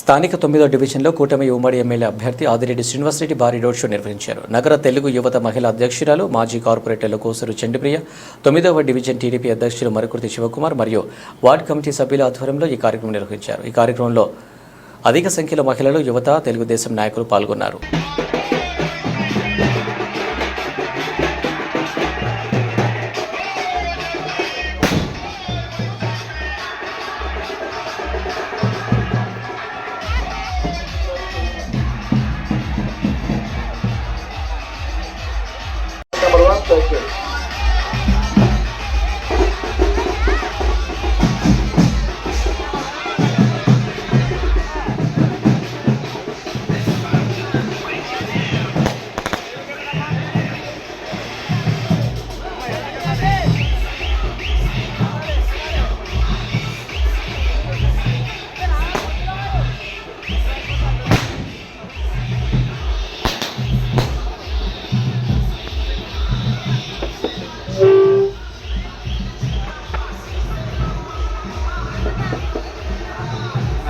స్థానిక తొమ్మిదో డివిజన్లో కూటమి ఉమ్మడి ఎమ్మెల్యే అభ్యర్థి ఆదిరెడ్డి శ్రీనివాసరెడ్డి భారీ రోడ్ షో నిర్వహించారు. నగర తెలుగు యువత మహిళా అధ్యక్షురాలు మాజీ కార్పొరేటర్లు కోసూరు చండిప్రియ తొమ్మిదవ డివిజన్ టీడీపీ అధ్యక్షులు మరుకుర్తి శివకుమార్ మరియు వార్డ్ కమిటీ సభ్యుల ఆధ్వర్యంలో ఈ కార్యక్రమం నిర్వహించారు. ఈ కార్యక్రమంలో అధిక సంఖ్యలో మహిళలు యువత తెలుగుదేశం నాయకులు పాల్గొన్నారు. Tchau, tchau.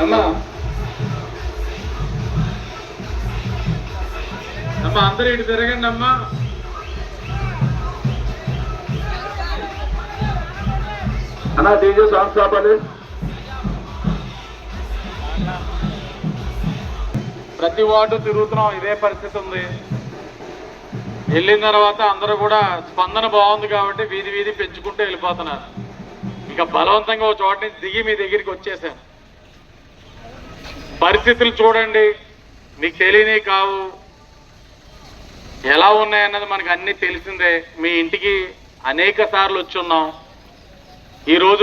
అమ్మా. అమ్మా అందరూ ఇటు తిరగండి అమ్మా. అన్నా డీజే సాంగ్స్ ఆపాలి. ప్రతి వార్డు తిరుగుతున్నాం ఇదే పరిస్థితి ఉంది. వెళ్ళిన తర్వాత అందరూ కూడా స్పందన బాగుంది కాబట్టి వీధి వీధి పెంచుకుంటూ వెళ్ళిపోతున్నారు. ఇక బలవంతంగా ఒక చోట నుంచి దిగి మీ దగ్గరికి వచ్చేసాను. పరిస్థితులు చూడండి. మీకు తెలియని కావు. ఎలా ఉన్నాయన్నది మనకు అన్ని తెలిసిందే. మీ ఇంటికి అనేక సార్లు వచ్చి ఉన్నాం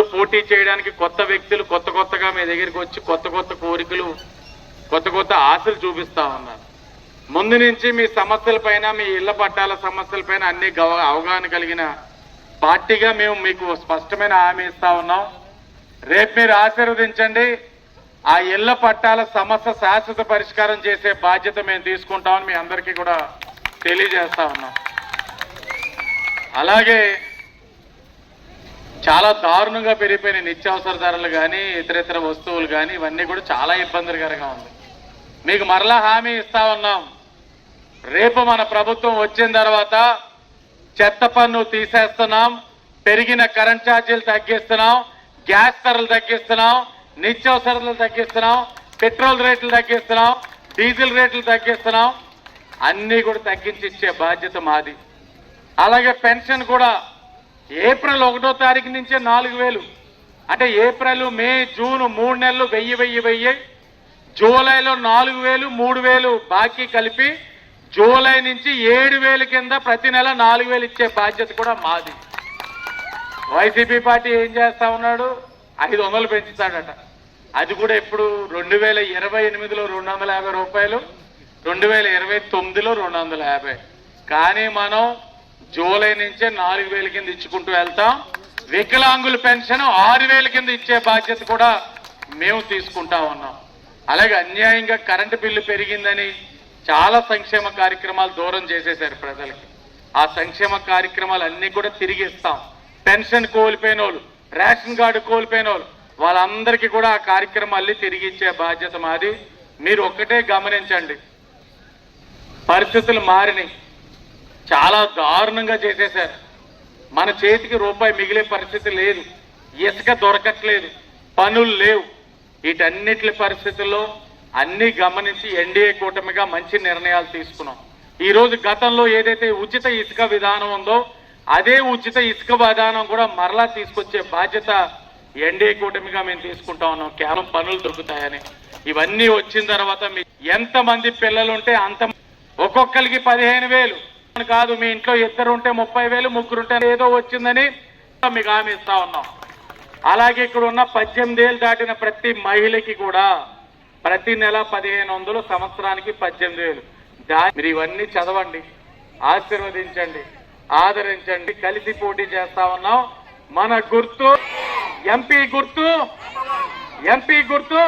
పోటీ చేయడానికి కొత్త వ్యక్తులు కొత్త కొత్తగా మీ దగ్గరికి వచ్చి కొత్త కొత్త కోరికలు కొత్త కొత్త ఆశలు చూపిస్తా ఉన్నారు. ముందు నుంచి మీ సమస్యలపైన మీ ఇళ్ళ పట్టాల సమస్యలపైన అన్ని గవ- అవగాహన కలిగిన పార్టీగా మేము మీకు స్పష్టమైన హామీ ఇస్తా ఉన్నాం. రేపు మీరు ఆశీర్వదించండి. ఆ ఇళ్ళ పట్టాల సమస్య శాశ్వత పరిష్కారం చేసే బాధ్యత మేము తీసుకుంటామని మీ అందరికీ కూడా తెలియజేస్తా ఉన్నాం. అలాగే చాలా దారుణంగా పెరిగిపోయిన నిత్యావసర ధరలు కానీ ఇతరితర వస్తువులు కానీ ఇవన్నీ కూడా చాలా ఇబ్బందికరంగా ఉంది. మీకు మరలా హామీ ఇస్తా ఉన్నాం. రేపు మన ప్రభుత్వం వచ్చిన తర్వాత చెత్త పన్ను తీసేస్తున్నాం పెరిగిన కరెంట్ ఛార్జీలు తగ్గిస్తున్నాం గ్యాస్ ధరలు తగ్గిస్తున్నాం నిత్యావసరాలు తగ్గిస్తున్నాం పెట్రోల్ రేట్లు తగ్గిస్తున్నాం డీజిల్ రేట్లు తగ్గిస్తున్నాం అన్నీ కూడా తగ్గించి ఇచ్చే బాధ్యత మాది. అలాగే పెన్షన్ కూడా ఏప్రిల్ ఒకటో తారీఖు నుంచే నాలుగు వేలు. అంటే ఏప్రిల్ మే జూన్ మూడు నెలలు వెయ్యి వెయ్యి వెయ్యి. జూలైలో నాలుగు వేలు మూడు వేలు బాకీ కలిపి జూలై నుంచి ఏడు వేలు కింద ప్రతి నెల నాలుగు వేలు ఇచ్చే బాధ్యత కూడా మాది. వైసీపీ పార్టీ ఏం చేస్తా ఉన్నాడు? ఐదు వందలు పెంచుతాడట. అది కూడా ఇప్పుడు రెండు వేల ఇరవై ఎనిమిదిలో రెండు వందల యాభై రూపాయలు రెండు వేల ఇరవై తొమ్మిదిలో రెండు వందల యాభై. కానీ మనం జూలై నుంచే నాలుగు వేల కింద ఇచ్చుకుంటూ వెళ్తాం. వికలాంగుల పెన్షన్ ఆరు వేల కింద ఇచ్చే బాధ్యత కూడా మేము తీసుకుంటా ఉన్నాం. అలాగే అన్యాయంగా కరెంటు బిల్లు పెరిగిందని చాలా సంక్షేమ కార్యక్రమాలు దూరం చేసేశారు ప్రజలకి. ఆ సంక్షేమ కార్యక్రమాలు అన్నీ కూడా తిరిగి ఇస్తాం. పెన్షన్ కోల్పోయిన వాళ్ళు రేషన్ కార్డు కోల్పోయిన వాళ్ళు. వాళ్ళందరికీ కూడా ఆ కార్యక్రమాల్ని తిరిగి ఇచ్చే బాధ్యత మాది. మీరు ఒక్కటే గమనించండి. పరిస్థితులు మారినాయి చాలా దారుణంగా చేసేశారు. మన చేతికి రూపాయి మిగిలే పరిస్థితి లేదు. ఇసుక దొరకట్లేదు. పనులు లేవు. వీటన్నిటి పరిస్థితుల్లో అన్నీ గమనించి ఎన్డీఏ కూటమిగా మంచి నిర్ణయాలు తీసుకున్నాం. ఈరోజు గతంలో ఏదైతే ఉచిత ఇసుక విధానం ఉందో అదే ఉచిత ఇసుక విధానం కూడా మరలా తీసుకొచ్చే బాధ్యత ఎన్డీఏ కూటమిగా మేము తీసుకుంటా ఉన్నాం. కేవలం పనులు దొరుకుతాయని. ఇవన్నీ వచ్చిన తర్వాత మీ ఎంతమంది పిల్లలు ఉంటే అంత ఒక్కొక్కరికి పదిహేను వేలు. కాదు మీ ఇంట్లో ఇద్దరు ఉంటే ముప్పై వేలు ముగ్గురు ఉంటే ఏదో వచ్చిందని మీకు హామీ ఇస్తా ఉన్నాం. అలాగే ఇక్కడ ఉన్న పద్దెనిమిది ఏళ్ళు దాటిన ప్రతి మహిళకి కూడా ప్రతి నెల పదిహేను వందలు సంవత్సరానికి పద్దెనిమిది వేలు. దా మీరు ఇవన్నీ చదవండి ఆశీర్వదించండి. ఆదరించండి కలిసి పోటీ చేస్తా ఉన్నాం. మన గుర్తు ఎంపీ గుర్తు ఎంపీ గుర్తు.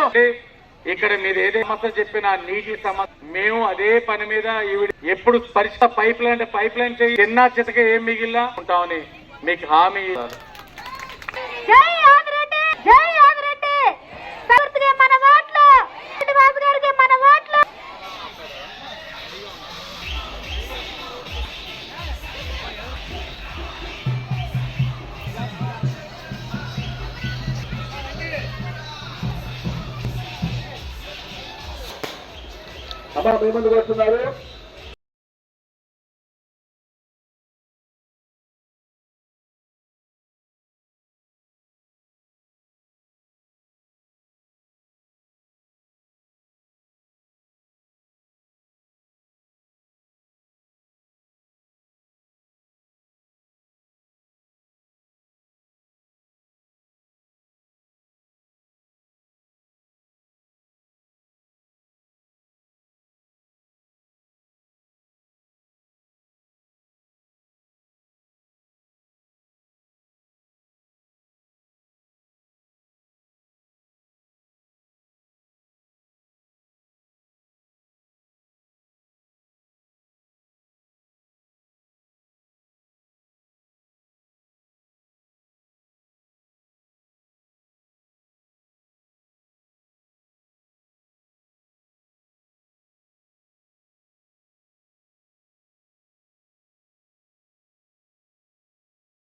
ఇక్కడ మీరు ఏదే సమస్య చెప్పిన నీటి సమస్య. మేము అదే పని మీద ఎప్పుడు పరిస్థితి పైప్ లైన్ పైప్ లైన్ చేయి చిన్న చితక ఏం మిగిలినా ఉంటామని మీకు హామీ అమ్మ మీ ముందుకు వస్తున్నారు